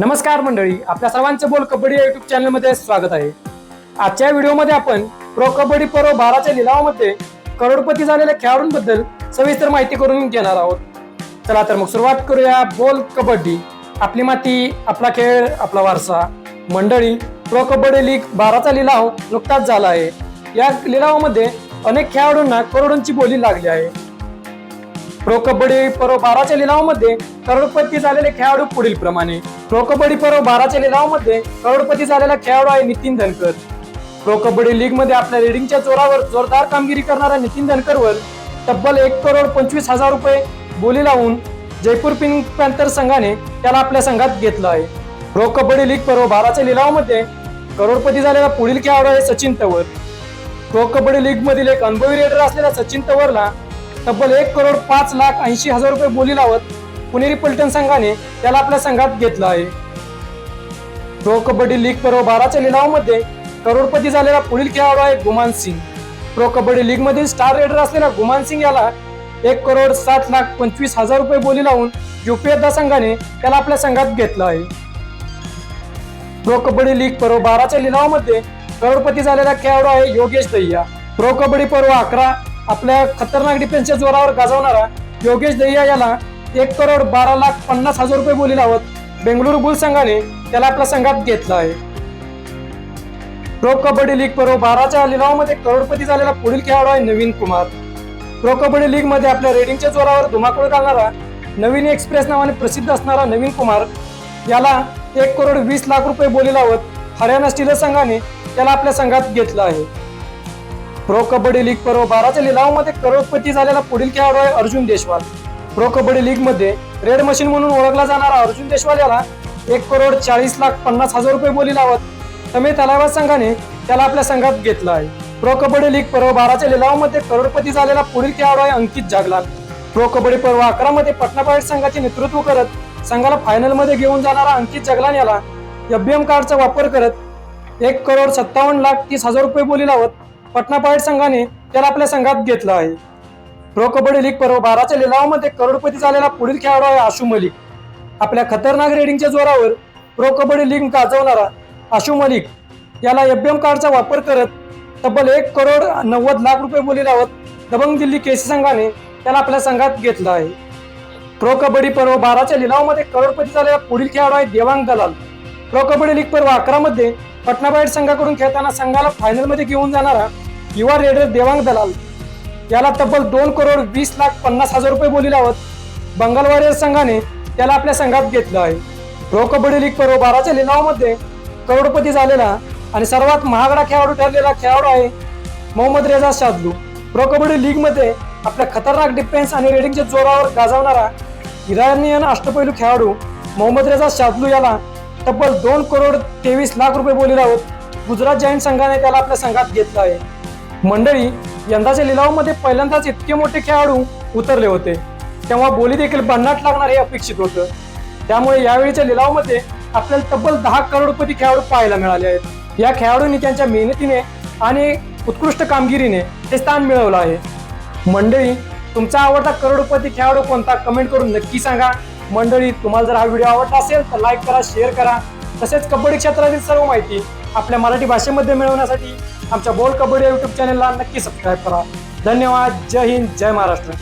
नमस्कार मंडळी आपल्या सर्वांचे बोल कबड्डी या युट्यूब चॅनलमध्ये स्वागत आहे. आजच्या व्हिडिओमध्ये आपण प्रो कबड्डी पर्व बाराच्या लिलावामध्ये करोडपती झालेल्या खेळाडूंबद्दल सविस्तर माहिती करून घेणार आहोत. चला तर मग सुरुवात करूया बोल कबड्डी. आपली माती आपला खेळ आपला वारसा. मंडळी प्रो कबड्डी लीग बाराचा लिलाव नुकताच झाला आहे. या लिलावामध्ये अनेक खेळाडूंना करोडोंची बोली लागली आहे. प्रो कबड्डी पर्व बाराच्या लिलावामध्ये करोडपती झालेले खेळाडू पुढील प्रमाणे प्रो कबड्डी पर्व बाराच्या लिलावामध्ये करोडपती झालेला खेळाडू आहे नितीन धनकर. प्रो कबड्डी लीगमध्ये आपल्या रेडिंगच्या जोरावर जोरदार कामगिरी करणाऱ्या नितीन धनकरवर तब्बल एक करोड पंचवीस हजार रुपये बोली लावून जयपूर पिंक पॅन्थर संघाने त्याला आपल्या संघात घेतलं आहे. प्रो कबड्डी लीग पर्व बाराच्या लिलावामध्ये करोडपती झालेला पुढील खेळाडू आहे सचिन तवर. प्रो कबड्डी लीग मधील एक अनुभवी रेडर असलेला सचिन तवरला तब्बल एक करोड पाच लाख ऐंशी हजार रुपये बोली लावत पुणेरी पलटण संघाने त्याला आपल्या संघात घेतलं आहे. प्रो कबड्डी लीग पर्व बाराच्या लिलावामध्ये करोडपती झालेला पुढील खेळाडू आहे गुमान सिंग. प्रो कबड्डी लीग मधील स्टार रेडर असलेला गुमान सिंग याला एक करोड सात लाख पंचवीस हजार रुपये बोली लावून युपीएदा संघाने त्याला आपल्या संघात घेतलं आहे. प्रो कबड्डी लीग पर्व बाराच्या लिलावामध्ये करोडपती झालेला खेळाडू आहे योगेश दहिया. प्रो कबड्डी पर्व अकरा आपल्या खतरनाक डिफेन्सच्या जोरावर गाजवणारा योगेश दहिया याला एक करोड बारा लाख पन्नास हजार रुपये बोली लावत बेंगळुरू बुल संघाने त्याला आपल्या संघात घेतलं आहे. प्रो कबड्डी लीग पर्व बाराच्या लिलावामध्ये करोडपती झालेला पुढील खेळाडू आहे नवीन कुमार. प्रो कबड्डी लीगमध्ये आपल्या रेडिंगच्या जोरावर धुमाकूळ घालणारा नवीन एक्सप्रेस नावाने प्रसिद्ध असणारा नवीन कुमार याला एक करोड वीस लाख रुपये बोली लावत हरियाणा स्टील संघाने त्याला आपल्या संघात घेतलं आहे. प्रो कबड्डी लीग पर्व बाराच्या लिलावामध्ये करोडपती झालेला पुढील खेळाडू आहे अर्जुन देशवाल. प्रो कबड्डी लीगमध्ये रेड मशीन म्हणून ओळखला जाणारा अर्जुन देशवाल याला एक करोड चाळीस लाख पन्नास हजार रुपये बोली लावत तमे तलावात संघाने त्याला आपल्या संघात घेतलं आहे. प्रो कबड्डी लीग पर्व बाराच्या लिलावामध्ये करोडपती झालेला पुढील खेळाडू आहे अंकित जागलाल. प्रो कबड्डी पर्व अकरा मध्ये पटना पायट संघाचे नेतृत्व करत संघाला फायनलमध्ये घेऊन जाणारा अंकित जगलान याला एम कार्डचा वापर करत एक करोड सत्तावन्न लाख तीस हजार रुपये बोली लावत पटना पायट संघाने त्याला आपल्या संघात घेतलं आहे. प्रो कबड्डी लीग पर्व बाराच्या लिलावामध्ये करोडपती झालेला पुढील खेळाडू आहे आशू मलिक आपल्या खतरनाक रेडिंगच्या जोरावर प्रो कबड्डी लीग गाजवणारा आशू मलिक याला एम कार्डचा वापर करत तब्बल एक करोड नव्वद लाख रुपये बोली लावत दबंग दिल्ली केसी संघाने त्याला आपल्या संघात घेतलं आहे. प्रो कबड्डी पर्व बाराच्या लिलावामध्ये करोडपती झालेला पुढील खेळाडू आहे देवांग दलाल. प्रो कबड्डी लीग पर्व अकरामध्ये पटना संघाकडून खेळताना संघाला फायनलमध्ये घेऊन जाणारा युवा रेडर देवांग दलाल. याला तब्बल दोन करोड वीस लाख पन्नास हजार रुपये बोली लावत बंगाल वॉरियर्स संघाने त्याला आपल्या संघात घेतलं आहे. प्रो कबड्डी लीग पर्व बाराच्या लिलावामध्ये करोडपती झालेला आणि सर्वात महागडा खेळाडू ठरलेला खेळाडू आहे मोहम्मद रेजा शादलू. प्रो कबड्डी लीगमध्ये आपल्या खतरनाक डिफेन्स आणि रेडिंगच्या जोरावर गाजवणारा इराणियन अष्टपैलू खेळाडू मोहम्मद रेजा शादलू याला तब्बल दोन करोड तेवीस लाख रुपये बोली लावत गुजरात जैन संघाने त्याला आपल्या संघात घेतलं आहे. मंडळी यंदाच्या लिलावामध्ये पहिल्यांदाच इतके मोठे खेळाडू उतरले होते. तेव्हा बोली देखील भन्नाट लागणार हे अपेक्षित होतं. त्यामुळे यावेळीच्या लिलावामध्ये आपल्याला तब्बल दहा करोडपती खेळाडू पाहायला मिळाले आहेत. या खेळाडूंनी त्यांच्या मेहनतीने आणि उत्कृष्ट कामगिरीने हे स्थान मिळवलं आहे. मंडळी तुमचा आवडता करोडपती खेळाडू कोणता कमेंट करून नक्की सांगा. मंडळी तुम्हाला जर हा व्हिडिओ आवडला असेल तर लाईक करा शेअर करा. तसेच कबड्डी क्षेत्रातील सर्व माहिती आपल्या मराठी भाषेमध्ये मिळवण्यासाठी आमच्या बोल कबड्डी युट्यूब चॅनलला नक्की सबस्क्राईब करा. धन्यवाद. जय हिंद. जय महाराष्ट्र.